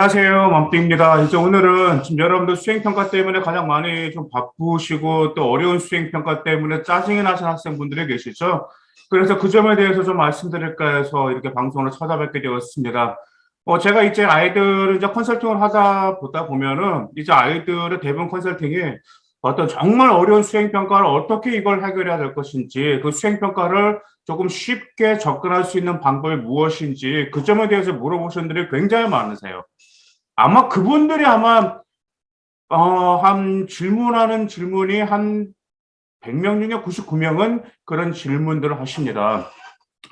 안녕하세요. 맘띵입니다. 이제 오늘은 지금 여러분들 수행평가 때문에 가장 많이 좀 바쁘시고 또 어려운 수행평가 때문에 짜증이 나신 학생분들이 계시죠. 그래서 그 점에 대해서 좀 말씀드릴까 해서 이렇게 방송을 찾아뵙게 되었습니다. 어, 제가 이제 아이들을 이제 컨설팅을 하다 보다 보면은 이제 아이들의 대부분 컨설팅이 어떤 정말 어려운 수행평가를 어떻게 이걸 해결해야 될 것인지 그 수행평가를 조금 쉽게 접근할 수 있는 방법이 무엇인지 그 점에 대해서 물어보시는 분들이 굉장히 많으세요. 아마 그분들이 아마 어, 한 질문하는 질문이 한 100명 중에 99명은 그런 질문들을 하십니다.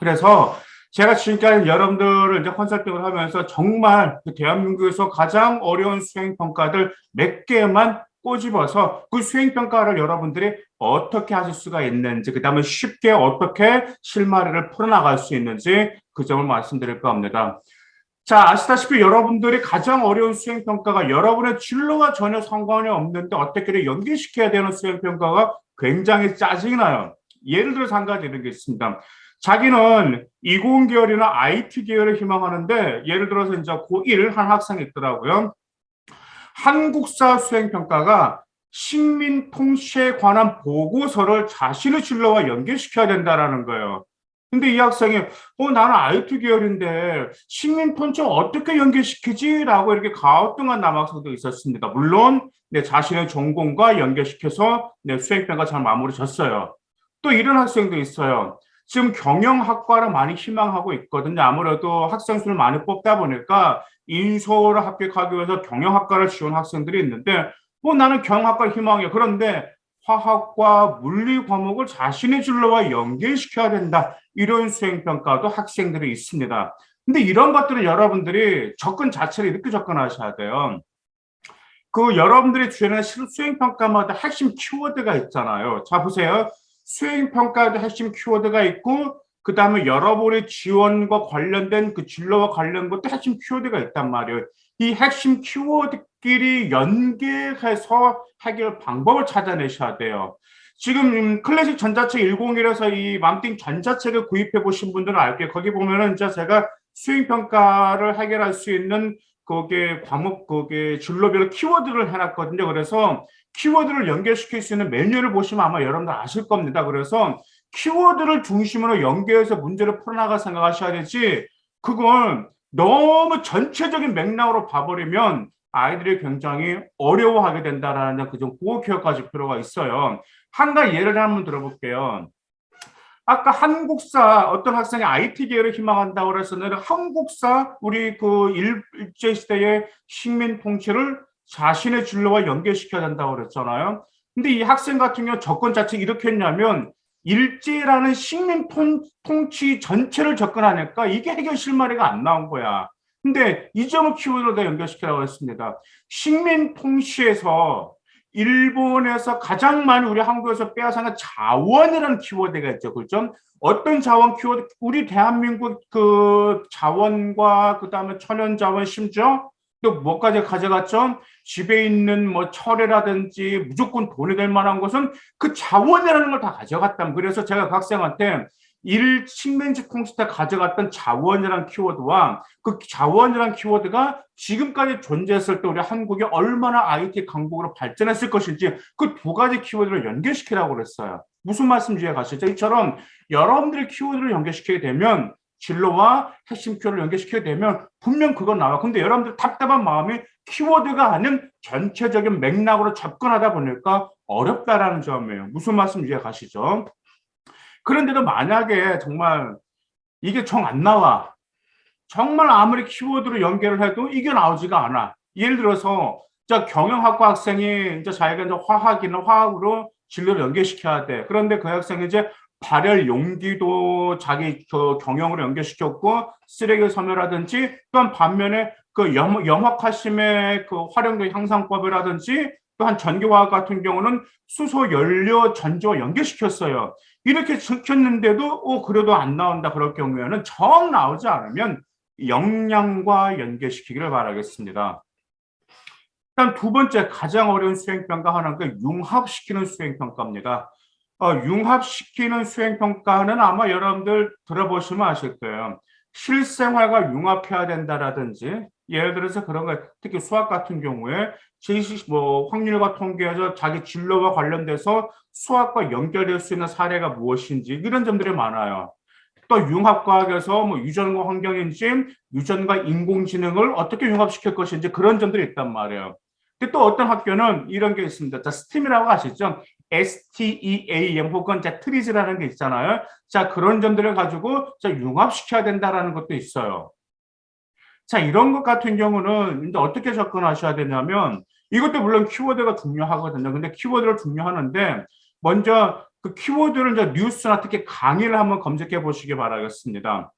그래서 제가 지금까지 여러분들을 이제 컨설팅을 하면서 정말 그 대한민국에서 가장 어려운 수행평가들 몇 개만 꼬집어서 그 수행평가를 여러분들이 어떻게 하실 수가 있는지, 그 다음에 쉽게 어떻게 실마리를 풀어나갈 수 있는지 그 점을 말씀드릴까 합니다. 자, 아시다시피 여러분들이 가장 어려운 수행평가가 여러분의 진로와 전혀 상관이 없는데 어떻게 연계시켜야 되는 수행평가가 굉장히 짜증이 나요. 예를 들어서 한 가지 이런 게 있습니다. 자기는 이공 계열이나 IT 계열을 희망하는데 예를 들어서 이제 고1 한 학생이 있더라고요. 한국사 수행평가가 식민 통치에 관한 보고서를 자신의 진로와 연계시켜야 된다라는 거예요. 근데 이 학생이 어 나는 IT 계열인데 식민 통치 어떻게 연계시키지? 라고 이렇게 가오뚱한 남학생도 있었습니다. 물론 내 자신의 전공과 연계시켜서 내 수행평가 잘 마무리 졌어요. 또 이런 학생도 있어요. 지금 경영학과를 많이 희망하고 있거든요. 아무래도 학생 수를 많이 뽑다 보니까 인서울을 합격하기 위해서 경영학과를 지원 학생들이 있는데 뭐 나는 경영학과를 희망해. 그런데 화학과 물리 과목을 자신의 진로와 연계시켜야 된다. 이런 수행평가도 학생들이 있습니다. 근데 이런 것들은 여러분들이 접근 자체를 이렇게 접근하셔야 돼요. 그 여러분들이 주연하는 수행평가마다 핵심 키워드가 있잖아요. 자, 보세요. 수행평가에도 핵심 키워드가 있고, 그 다음에 여러분의 지원과 관련된 그 진로와 관련 것도 핵심 키워드가 있단 말이에요. 이 핵심 키워드끼리 연계해서 해결 방법을 찾아내셔야 돼요. 지금 클래식 전자책 101에서 이 맘띵 전자책을 구입해 보신 분들은 알게요. 거기 보면은 이제 제가 수행평가를 해결할 수 있는 거기에 과목, 거기에 진로별 키워드를 해놨거든요. 그래서 키워드를 연결시킬 수 있는 메뉴를 보시면 아마 여러분들 아실 겁니다. 그래서 키워드를 중심으로 연계해서 문제를 풀어나갈 생각하셔야 되지, 그건 너무 전체적인 맥락으로 봐버리면 아이들이 굉장히 어려워하게 된다라는 그좀 보호 케어까지 필요가 있어요. 한 가지 예를 한번 들어볼게요. 아까 한국사 어떤 학생이 IT 계열을 희망한다고 그래서는 한국사 우리 그 일제 시대의 식민 통치를 자신의 진로와 연계시켜야 된다고 그랬잖아요. 근데 이 학생 같은 경우 접근 자체 이렇게 했냐면 일제라는 식민 통, 통치 전체를 접근하니까 이게 해결 실마리가 안 나온 거야. 근데 이 점을 키워드로 다 연결시키라고 했습니다. 식민 통치에서 일본에서 가장 많이 우리 한국에서 빼앗아간 자원이라는 키워드가 있죠. 그죠? 어떤 자원 키워드, 우리 대한민국 그 자원과 그 다음에 천연 자원 심지어 또 뭐까지 가져갔죠? 집에 있는 뭐 철이라든지 무조건 돈이 될 만한 것은 그 자원이라는 걸 다 가져갔다. 그래서 제가 그 학생한테 일 식민지 때 가져갔던 자원이라는 키워드와 그 자원이라는 키워드가 지금까지 존재했을 때 우리 한국이 얼마나 IT 강국으로 발전했을 것인지 그 두 가지 키워드를 연결시키라고 그랬어요. 무슨 말씀인지 이해가시죠? 이처럼 여러분들이 키워드를 연결시키게 되면 진로와 핵심 키워드를 연결시키게 되면 분명 그건 나와. 근데 여러분들 답답한 마음이 키워드가 아닌 전체적인 맥락으로 접근하다 보니까 어렵다라는 점이에요. 무슨 말씀인지 이해 가시죠? 그런데도 만약에 정말 이게 정 안 나와. 정말 아무리 키워드로 연결을 해도 이게 나오지가 않아. 예를 들어서 자 경영학과 학생이 이제 자기가 이제 화학이나 화학으로 진로를 연결시켜야 돼. 그런데 그 학생이 이제 발열 용기도 자기 그 경영으로 연결시켰고 쓰레기 섬유라든지 또한 반면에 그 염, 염화칼슘의 그 활용도 향상법이라든지 또한 전기화학 같은 경우는 수소 연료 전지와 연결시켰어요. 이렇게 시켰는데도 어 그래도 안 나온다 그럴 경우에는 정 나오지 않으면 역량과 연계시키기를 바라겠습니다. 일단 두 번째 가장 어려운 수행평가 하나가 융합시키는 수행평가입니다. 어, 융합시키는 수행평가는 아마 여러분들 들어보시면 아실 거예요. 실생활과 융합해야 된다라든지 예를 들어서 그런 거 특히 수학 같은 경우에 제시 뭐 확률과 통계에서 자기 진로와 관련돼서 수학과 연결될 수 있는 사례가 무엇인지 이런 점들이 많아요. 또 융합과학에서 뭐 유전과 환경인지 유전과 인공지능을 어떻게 융합시킬 것인지 그런 점들이 있단 말이에요. 근데 또 어떤 학교는 이런 게 있습니다. 자, 스팀이라고 아시죠? STEAM 혹은 자, 트리즈라는 게 있잖아요. 자, 그런 점들을 가지고 자, 융합시켜야 된다라는 것도 있어요. 자, 이런 것 같은 경우는 이제 어떻게 접근하셔야 되냐면 이것도 물론 키워드가 중요하거든요. 근데 키워드를 중요하는데 먼저 그 키워드를 이제 뉴스나 특히 강의를 한번 검색해 보시기 바라겠습니다.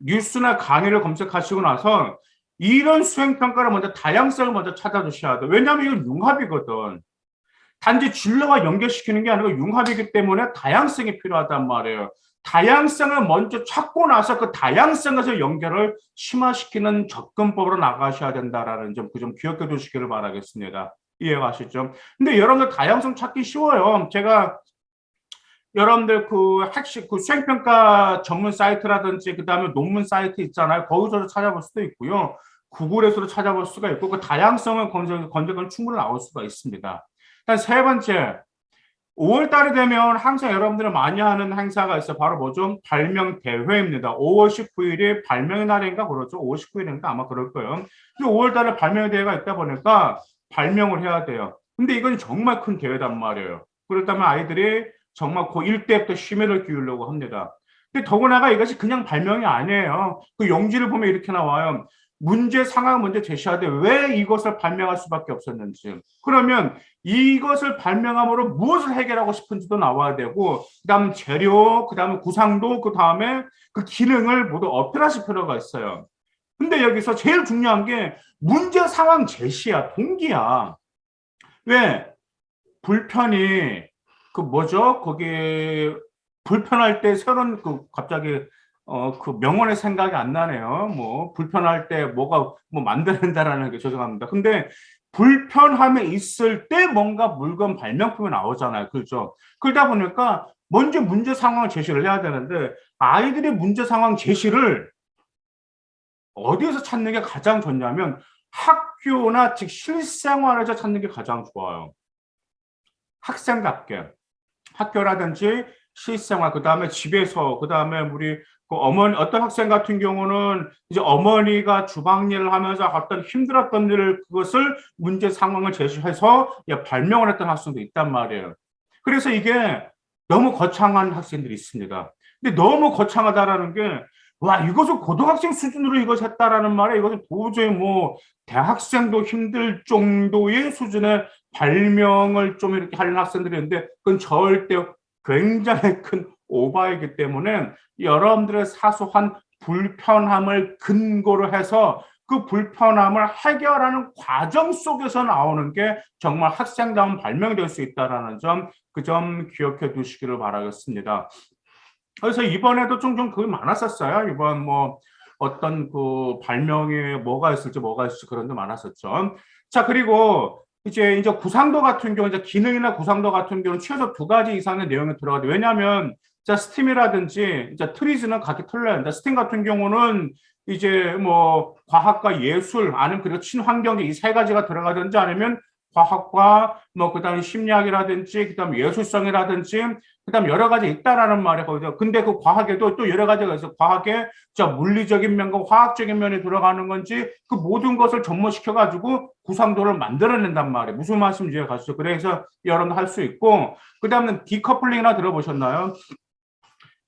뉴스나 강의를 검색하시고 나서 이런 수행평가를 먼저 다양성을 먼저 찾아주셔야 돼요. 왜냐하면 이건 융합이거든. 단지 진로와 연결시키는 게 아니고 융합이기 때문에 다양성이 필요하단 말이에요. 다양성을 먼저 찾고 나서 그 다양성에서 연결을 심화시키는 접근법으로 나가셔야 된다라는 점, 그 점 기억해 두시기를 바라겠습니다. 이해가시죠? 근데 여러분들 다양성 찾기 쉬워요. 제가 여러분들 그 학식 그 수행평가 전문 사이트라든지 그 다음에 논문 사이트 있잖아요. 거기서도 찾아볼 수도 있고요. 구글에서도 찾아볼 수가 있고 그 다양성을 검색 검색은 충분히 나올 수가 있습니다. 세 번째 5월 달이 되면 항상 여러분들이 많이 하는 행사가 있어 바로 뭐죠? 발명 대회입니다. 5월 19일이 발명의 날인가 그렇죠? 5월 19일인가 아마 그럴 거예요. 근데 5월 달에 발명 대회가 있다 보니까 발명을 해야 돼요. 근데 이건 정말 큰 대회단 말이에요. 그렇다면 아이들이 정말 고1 때부터 심혈을 기울려고 합니다. 근데 더구나가 이것이 그냥 발명이 아니에요. 그 용지를 보면 이렇게 나와요. 문제 상황을 먼저 제시하되 왜 이것을 발명할 수밖에 없었는지. 그러면 이것을 발명함으로 무엇을 해결하고 싶은지도 나와야 되고, 그 다음 재료, 그 다음에 구상도, 그 다음에 그 기능을 모두 어필하실 필요가 있어요. 근데 여기서 제일 중요한 게 문제 상황 제시야, 동기야. 왜? 불편이, 그 뭐죠? 거기 불편할 때 새로운 그 갑자기 어, 그 명언의 생각이 안 나네요. 뭐, 불편할 때 뭐가 뭐 만드는다라는 게 죄송합니다. 근데 불편함에 있을 때 뭔가 물건 발명품이 나오잖아요. 그렇죠? 그러다 보니까 먼저 문제 상황을 제시를 해야 되는데 아이들이 문제 상황 제시를 어디에서 찾는 게 가장 좋냐면 학교나 즉 실생활에서 찾는 게 가장 좋아요. 학생답게 학교라든지 실생활 그 다음에 집에서 그 다음에 우리 그 어머니 어떤 학생 같은 경우는 이제 어머니가 주방 일을 하면서 어떤 힘들었던 일을 그것을 문제 상황을 제시해서 발명을 했던 학생도 있단 말이에요. 그래서 이게 너무 거창한 학생들이 있습니다. 근데 너무 거창하다라는 게 와, 이것을 고등학생 수준으로 이것 했다라는 말에 이것은 도저히 뭐 대학생도 힘들 정도의 수준의 발명을 좀 이렇게 하는 학생들이 있는데 그건 절대 굉장히 큰 오바이기 때문에 여러분들의 사소한 불편함을 근거로 해서 그 불편함을 해결하는 과정 속에서 나오는 게 정말 학생다운 발명이 될 수 있다는 점, 그 점 기억해 두시기를 바라겠습니다. 그래서 이번에도 종종 그게 많았었어요. 이번 뭐 어떤 그 발명에 뭐가 있을지 뭐가 있을지 그런 게 많았었죠. 자, 그리고 이제 이제 구상도 같은 경우 이제 기능이나 구상도 같은 경우는 최소 두 가지 이상의 내용이 들어가요. 왜냐하면 자 스팀이라든지 이제 트리즈는 각기 틀려요. 스팀 같은 경우는 이제 뭐 과학과 예술 아니면 그리고 친환경이 세 가지가 들어가든지 아니면 과학과 뭐 그다음 심리학이라든지 그다음 예술성이라든지 그다음 여러 가지 있다라는 말이 거죠. 근데 그 과학에도 또 여러 가지가 있어. 과학에 저 물리적인 면과 화학적인 면이 들어가는 건지 그 모든 것을 접목시켜 가지고 구상도를 만들어낸단 말이에요. 무슨 말씀인지 가시죠. 그래서 여러분 할수 있고 그다음에 디커플링이나 들어보셨나요?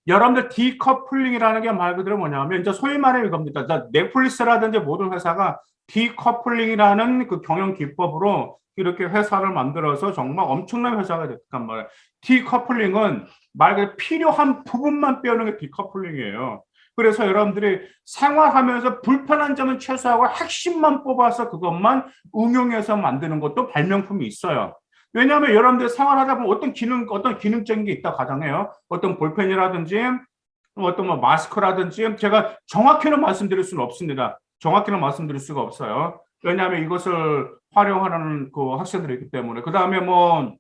여러분들 디커플링이라는 게 말 그대로 뭐냐면 이제 소위 말하는 이겁니다. 넷플릭스라든지 모든 회사가 디커플링이라는 그 경영 기법으로 이렇게 회사를 만들어서 정말 엄청난 회사가 됐단 말이에요. 디커플링은 말 그대로 필요한 부분만 빼는 게 디커플링이에요. 그래서 여러분들이 생활하면서 불편한 점은 최소화하고 핵심만 뽑아서 그것만 응용해서 만드는 것도 발명품이 있어요. 왜냐하면 여러분들 생활하다 보면 어떤 기능, 어떤 기능적인 게 있다 가정해요. 어떤 볼펜이라든지 어떤 뭐 마스크라든지 제가 정확히는 말씀드릴 수는 없습니다. 정확히는 말씀드릴 수가 없어요. 왜냐하면 이것을 활용하는 그 학생들이 있기 때문에. 그 다음에 뭐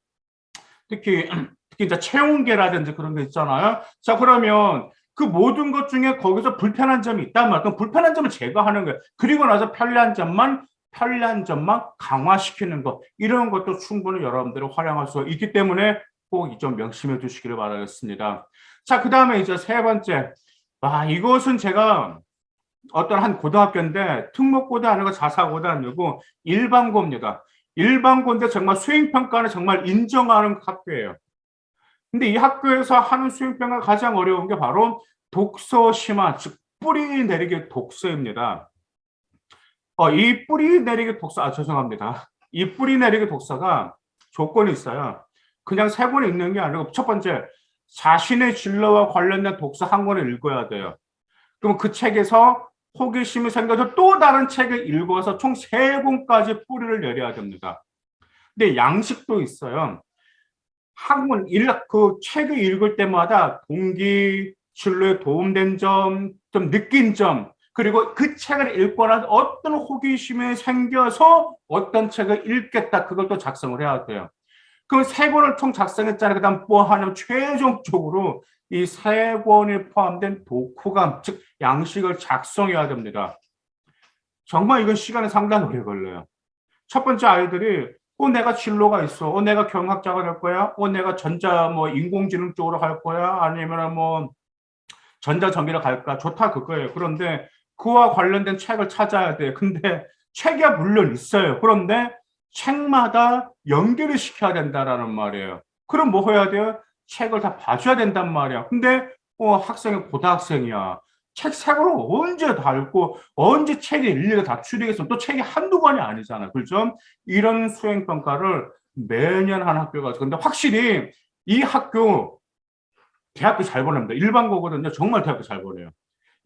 특히 특히 이제 체온계라든지 그런 게 있잖아요. 자 그러면 그 모든 것 중에 거기서 불편한 점이 있단 말이야. 그럼 불편한 점을 제거하는 거예요. 그리고 나서 편리한 점만 편리한 점만 강화시키는 것 이런 것도 충분히 여러분들이 활용할 수 있기 때문에 꼭 이 점 명심해 주시기를 바라겠습니다. 자, 그 다음에 이제 세 번째. 아, 이것은 제가 어떤 한 고등학교인데 특목고도 아니고 자사고도 아니고 일반고입니다. 일반고인데 정말 수행평가는 정말 인정하는 학교예요. 근데 이 학교에서 하는 수행평가 가장 어려운 게 바로 독서 심화, 즉 뿌리 내리기 독서입니다. 어, 이 뿌리 내리기 독서, 아, 죄송합니다. 이 뿌리 내리기 독서가 조건이 있어요. 그냥 세 권을 읽는 게 아니고 첫 번째, 자신의 진로와 관련된 독서 한 권을 읽어야 돼요. 그럼 그 책에서 호기심이 생겨서 또 다른 책을 읽어서 총 세 권까지 뿌리를 내려야 됩니다. 근데 양식도 있어요. 학문, 일, 그 책을 읽을 때마다 동기, 진로에 도움된 점, 좀 느낀 점, 그리고 그 책을 읽고 나서 어떤 호기심이 생겨서 어떤 책을 읽겠다, 그걸 또 작성을 해야 돼요. 그럼 세 권을 총 작성했잖아요. 그 다음 뭐 하냐면 최종적으로 이 세 권이 포함된 독후감, 즉 양식을 작성해야 됩니다. 정말 이건 시간이 상당히 오래 걸려요. 첫 번째 아이들이 어 내가 진로가 있어. 어 내가 경학자가 될 거야. 어 내가 전자 뭐 인공지능 쪽으로 갈 거야. 아니면 뭐 전자전기로 갈까? 좋다 그거예요. 그런데 그와 관련된 책을 찾아야 돼. 근데 책이 물론 있어요. 그런데 책마다 연결을 시켜야 된다라는 말이에요. 그럼 뭐 해야 돼요? 책을 다 봐줘야 된단 말이야. 근데 어, 학생이 고등학생이야. 책세 권을 언제 다 읽고 언제 책이 일일이 다 추리겠어. 또 책이 한두 권이 아니잖아. 그렇죠? 이런 수행평가를 매년 하는 학교가. 근데 확실히 이 학교 대학교 잘 보냅니다. 일반 거거든요. 정말 대학교 잘 보내요.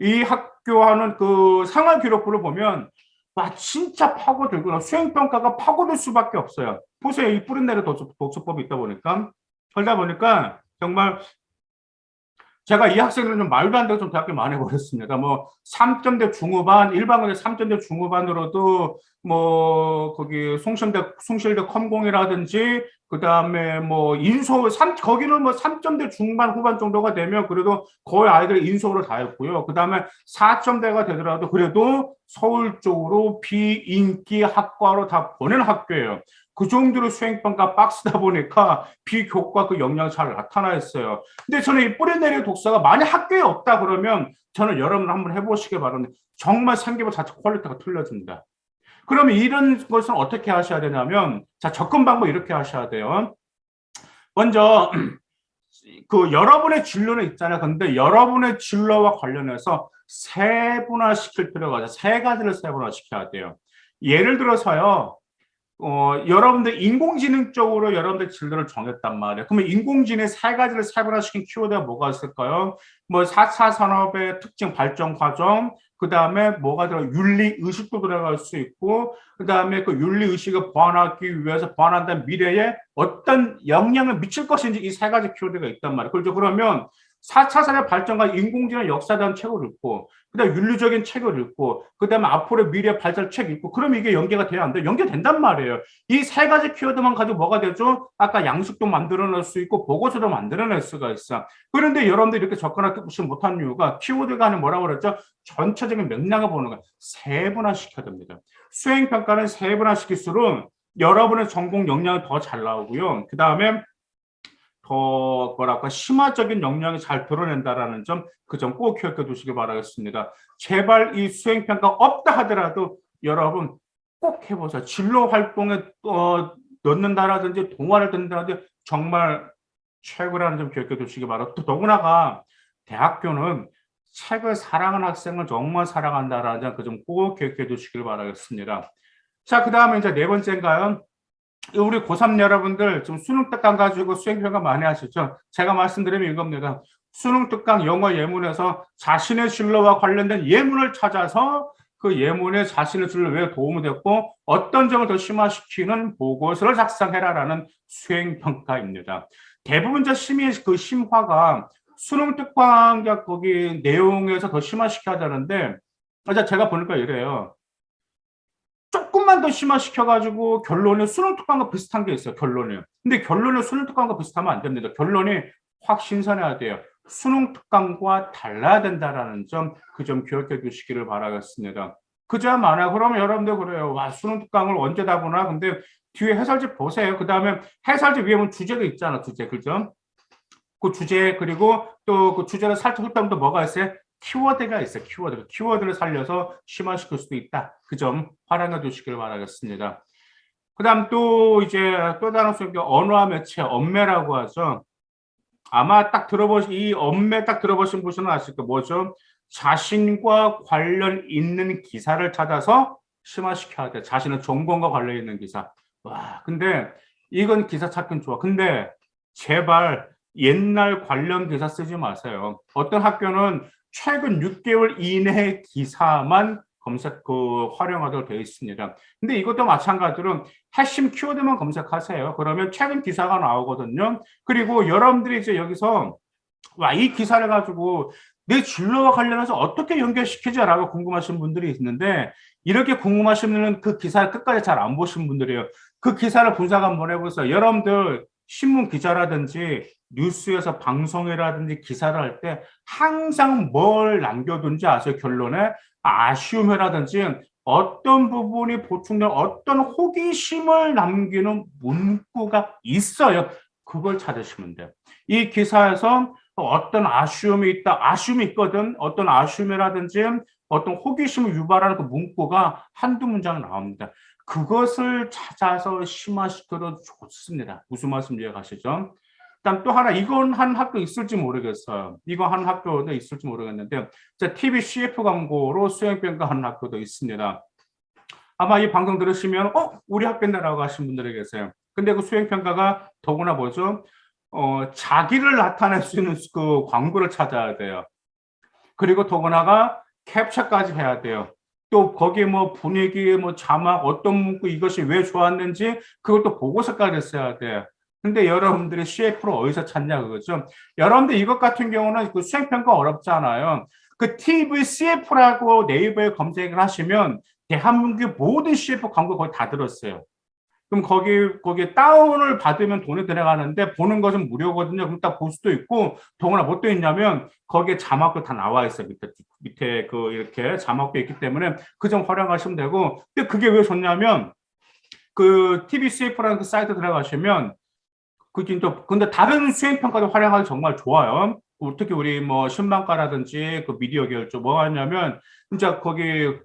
이 학교 하는 그 상황 기록부를 보면 와 진짜 파고들구나. 수행평가가 파고들 수밖에 없어요. 보세요. 이 뿌린내리 독서법이 있다 보니까 그러다 보니까 정말 제가 이 학생들은 좀 말도 안 되고 좀 대학교 많이 보냈습니다. 뭐 3점대 중후반, 일반고대 3점대 중후반으로도 뭐 거기 송실대 송실대 컴공이라든지 그 다음에 뭐 인서 3 거기는 뭐 3점대 중반 후반 정도가 되면 그래도 거의 아이들이 인서울을 다 했고요. 그 다음에 4점대가 되더라도 그래도 서울 쪽으로 비인기 학과로 다 보낸 학교예요. 그 정도로 수행평가 박스다 보니까 비교과 그 역량이 잘 나타나 있어요. 근데 저는 이 뿌리내리 독서가 만약 학교에 없다 그러면 저는 여러분 한번 해보시기 바랍니다. 정말 생기부 자체 퀄리티가 틀려집니다. 그러면 이런 것은 어떻게 하셔야 되냐면 자 접근 방법 이렇게 하셔야 돼요. 먼저 그 여러분의 진로는 있잖아요. 근데 여러분의 진로와 관련해서 세분화 시킬 필요가 있어요. 세 가지를 세분화 시켜야 돼요. 예를 들어서요. 어, 여러분들 인공지능 쪽으로 여러분들 진로를 정했단 말이에요. 그러면 인공지능 세 가지를 세분화시킨 키워드가 뭐가 있을까요? 뭐 4차 산업의 특징 발전 과정, 그 다음에 뭐가 들어 윤리 의식도 들어갈 수 있고, 그 다음에 그 윤리 의식을 보완하기 위해서 보완한다는 미래에 어떤 영향을 미칠 것인지 이 세 가지 키워드가 있단 말이에요. 그렇죠? 그러면 4차 산업 발전과 인공지능 역사에 대한 책을 읽고, 그 다음에 윤리적인 책을 읽고, 그 다음에 앞으로 미래 발전 책 읽고, 그럼 이게 연계가 돼야 안 돼? 연계된단 말이에요. 이 세 가지 키워드만 가지고 뭐가 되죠? 아까 양식도 만들어낼 수 있고, 보고서도 만들어낼 수가 있어. 그런데 여러분들이 이렇게 접근하지 못한 이유가 키워드가 아니라 뭐라고 그랬죠? 전체적인 맥락을 보는 거야. 세분화 시켜야 됩니다. 수행평가는 세분화 시킬수록 여러분의 전공 역량이 더 잘 나오고요. 그 다음에 더 뭐랄까 심화적인 역량이 잘 드러낸다라는 점 그 점 꼭 기억해 두시기 바라겠습니다. 제발 이 수행 평가 없다 하더라도 여러분 꼭 해보세요. 진로 활동에 어, 넣는다라든지 동화를 듣는다든지 정말 최고라는 점 기억해 두시기 바라고 또 더구나가 대학교는 책을 사랑하는 학생을 정말 사랑한다라는 점 그 점 꼭 기억해 두시길 바라겠습니다. 자, 그 다음에 이제 네 번째인가요? 우리 고3 여러분들 좀 수능 특강 가지고 수행 평가 많이 하시죠? 제가 말씀드리면 이겁니다. 수능 특강 영어 예문에서 자신의 진로와 관련된 예문을 찾아서 그 예문에 자신의 진로 왜 도움이 됐고 어떤 점을 더 심화시키는 보고서를 작성해라라는 수행 평가입니다. 대부분 저 심의 그 심화가 수능 특강 거기 내용에서 더 심화시켜야 되는데 제가 보니까 이래요. 조금만 더 심화시켜가지고 결론에 수능 특강과 비슷한 게 있어요. 결론이. 근데 결론에 수능 특강과 비슷하면 안 됩니다. 결론이 확 신선해야 돼요. 수능 특강과 달라야 된다라는 점, 그 점 기억해 두시기를 바라겠습니다. 많아요. 그러면 여러분들 그래요. 와, 수능 특강을 언제 다 보나? 근데 뒤에 해설집 보세요. 그 다음에 해설집 위에 보면 주제도 있잖아, 주제. 그죠? 그 주제, 그리고 또 그 주제를 살짝 훑어보면 또 뭐가 있어요? 키워드가 있어요. 키워드. 키워드를 살려서 심화시킬 수도 있다. 그 점 활용해 두시길 바라겠습니다. 그 다음 또 이제 또 다른 수업, 언어와 매체, 언매라고 하죠. 아마 딱 들어보신, 이 언매 딱 들어보신 분은 아실 거 뭐죠? 자신과 관련 있는 기사를 찾아서 심화시켜야 돼. 자신의 전공과 관련 있는 기사. 와, 근데 이건 기사 찾긴 좋아. 근데 제발 옛날 관련 기사 쓰지 마세요. 어떤 학교는 최근 6개월 이내 기사만 검색 그 활용하도록 되어 있습니다. 근데 이것도 마찬가지로 핵심 키워드만 검색하세요. 그러면 최근 기사가 나오거든요. 그리고 여러분들이 이제 여기서 와, 이 기사를 가지고 내 진로와 관련해서 어떻게 연결시키지라고 궁금하신 분들이 있는데 이렇게 궁금하신 분은 그 기사를 끝까지 잘 안 보신 분들이에요. 그 기사를 한번 해보세요. 여러분들 신문 기자라든지 뉴스에서 방송이라든지 기사를 할 때 항상 뭘 남겨둔지 아세요? 결론에 아쉬움이라든지 어떤 부분이 보충된 어떤 호기심을 남기는 문구가 있어요. 그걸 찾으시면 돼요. 이 기사에서 어떤 아쉬움이 있다, 아쉬움이 있거든. 어떤 아쉬움이라든지 어떤 호기심을 유발하는 그 문구가 한두 문장 나옵니다. 그것을 찾아서 심화시켜도 좋습니다. 무슨 말씀 이해가시죠? 그다음 또 하나 이건 한 학교 있을지 모르겠어요. 이거 한 학교도 있을지 모르겠는데 TV CF 광고로 수행평가 하는 학교도 있습니다. 아마 이 방송 들으시면 어 우리 학교인데라고 하신 분들이 계세요. 근데 그 수행평가가 더구나 뭐죠? 어 자기를 나타낼 수 있는 그 광고를 찾아야 돼요. 그리고 더구나가 캡처까지 해야 돼요. 또 거기에 뭐 분위기, 뭐 자막, 어떤 문구 이것이 왜 좋았는지 그것도 보고서까지 써야 돼요. 근데 여러분들이 CF를 어디서 찾냐 그거죠. 여러분들 이것 같은 경우는 그 수행평가 어렵잖아요. 그 TV CF라고 네이버에 검색을 하시면 대한민국 모든 CF 광고 거의 다 들었어요. 그럼 거기 거기 다운을 받으면 돈이 들어가는데 보는 것은 무료거든요. 그럼 딱 볼 수도 있고 더구나 뭐또 있냐면 거기에 자막도 다 나와 있어요. 밑에 밑에 그 이렇게 자막도 있기 때문에 그 점 활용하시면 되고 근데 그게 왜 좋냐면 그 TBCF라는 그 사이트 들어가시면 또 근데 다른 수행 평가도 활용하기 정말 좋아요. 특히 우리 뭐 신방과라든지 그 미디어 계열 쪽 뭐가 있냐면 진짜 거기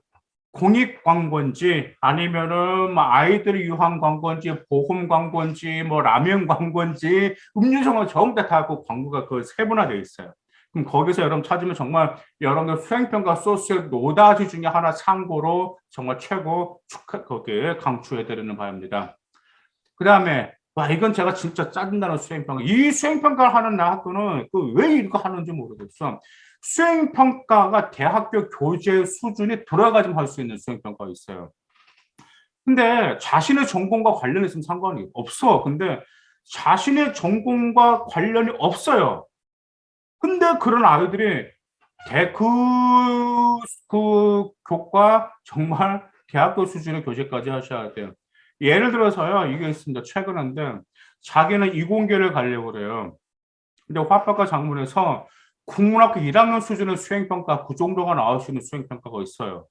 공익 광고인지 아니면은 뭐 아이들 유한 광고인지 보험 광고인지 뭐 라면 광고인지 음료수가 전부 다그 광고가 그 세분화되어 있어요. 그럼 거기서 여러분 찾으면 정말 여러분들 수행평가 소스의 노다지 중에 하나 참고로 정말 최고 축하 거기에 강추해드리는 바입니다. 그 다음에 와 이건 제가 진짜 짜증나는 수행평가. 이 수행평가를 하는 학교는 그 왜 이거 하는지 모르겠어. 수행평가가 대학교 교재 수준이 들어가지만 할수 있는 수행평가가 있어요. 근데 자신의 전공과 관련이 있으면 상관이 없어. 근데 자신의 전공과 관련이 없어요. 근데 그런 아이들이 대, 그, 그 교과 정말 대학교 수준의 교재까지 하셔야 돼요. 예를 들어서요, 이게 있습니다. 최근인데, 자기는 이공계를 가려고 그래요. 근데 화학과 장문에서 국문학교 1학년 수준의 수행평가, 그 정도가 나올 수 있는 수행평가가 있어요.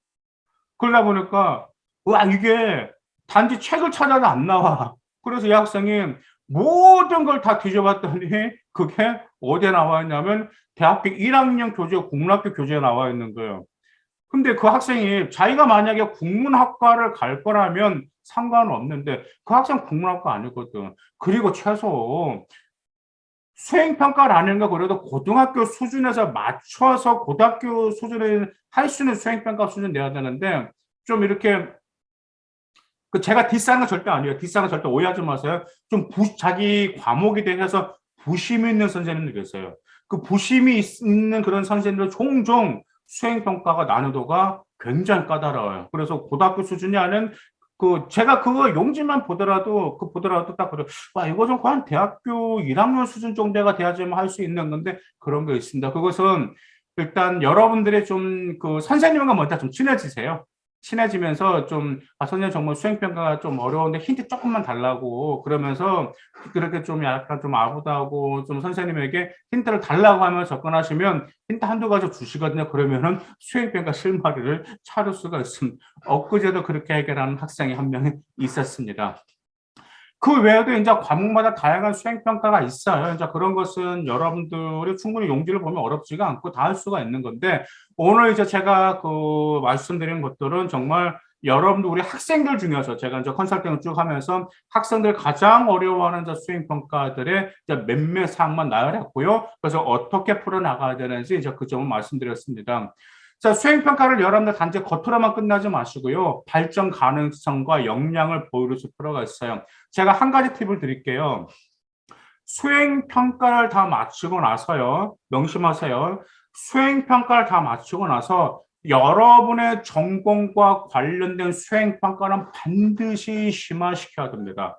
그러다 보니까, 와, 이게 단지 책을 찾아도 안 나와. 그래서 이 학생이 모든 걸 다 뒤져봤더니 그게 어디에 나와 있냐면 대학교 1학년 교재, 국문학교 교재에 나와 있는 거예요. 근데 그 학생이 자기가 만약에 국문학과를 갈 거라면 상관은 없는데 그 학생 국문학과 아니거든. 그리고 최소 수행평가라는 거 그래도 고등학교 수준에서 맞춰서 고등학교 수준에 할 수 있는 수행평가 수준 내야 되는데 좀 이렇게 그 제가 디스하는 건 절대 아니에요. 디스하는 절대 오해하지 마세요. 좀 부, 자기 과목에 대해서 부심이 있는 선생님들 계세요. 그 부심이 있는 그런 선생님들 종종 수행평가가 난이도가 굉장히 까다로워요. 그래서 고등학교 수준이 아닌 그 제가 그거 용지만 보더라도 그 보더라도 딱 그래 와 이거 좀한 대학교 1학년 수준 정도가 돼야지만 할 수 있는 건데 그런 게 있습니다. 그것은 일단 여러분들의 좀 그 선생님과 먼저 좀 친해지세요. 친해지면서 좀, 아, 선생님 정말 수행평가가 좀 어려운데 힌트 조금만 달라고 그러면서 그렇게 좀 약간 좀 아부다고 좀 선생님에게 힌트를 달라고 하면 접근하시면 힌트 한두 가지 주시거든요. 그러면은 수행평가 실마리를 차릴 수가 있습니다. 엊그제도 그렇게 해결하는 학생이 한 명이 있었습니다. 그 외에도 이제 과목마다 다양한 수행평가가 있어요. 이제 그런 것은 여러분들이 충분히 용기를 보면 어렵지가 않고 다 할 수가 있는 건데, 오늘 이제 제가 그 말씀드린 것들은 정말 여러분들 우리 학생들 중에서 제가 이제 컨설팅을 쭉 하면서 학생들 가장 어려워하는 이제 수행 평가들의 이제 몇몇 사항만 나열했고요. 그래서 어떻게 풀어 나가야 되는지 이제 그 점을 말씀드렸습니다. 자, 수행평가를 여러분들 단지 겉으로만 끝나지 마시고요. 발전 가능성과 역량을 보여줄 필요가 있어요. 제가 한 가지 팁을 드릴게요. 수행평가를 다 마치고 나서요. 명심하세요. 수행평가를 다 마치고 나서 여러분의 전공과 관련된 수행평가는 반드시 심화시켜야 됩니다.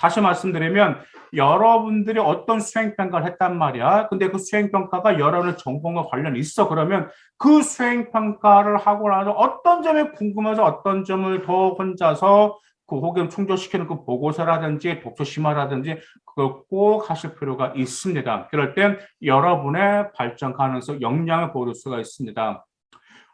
다시 말씀드리면 여러분들이 어떤 수행평가를 했단 말이야. 근데 그 수행평가가 여러분의 전공과 관련이 있어. 그러면 그 수행평가를 하고 나서 어떤 점이 궁금해서 어떤 점을 더 혼자서 그 혹은 충족시키는 그 보고서라든지 독서 심화라든지 그걸 꼭 하실 필요가 있습니다. 그럴 땐 여러분의 발전 가능성, 역량을 보일 수가 있습니다.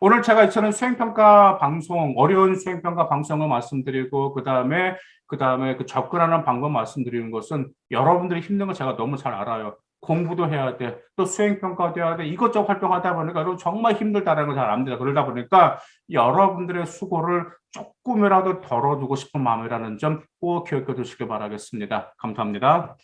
오늘 제가 이처럼 수행평가 방송, 어려운 수행평가 방송을 말씀드리고, 그 다음에, 그 다음에 그 접근하는 방법 말씀드리는 것은 여러분들이 힘든 거 제가 너무 잘 알아요. 공부도 해야 돼. 또 수행평가도 해야 돼. 이것저것 활동하다 보니까 정말 힘들다는 걸 잘 압니다. 그러다 보니까 여러분들의 수고를 조금이라도 덜어두고 싶은 마음이라는 점 꼭 기억해 두시길 바라겠습니다. 감사합니다.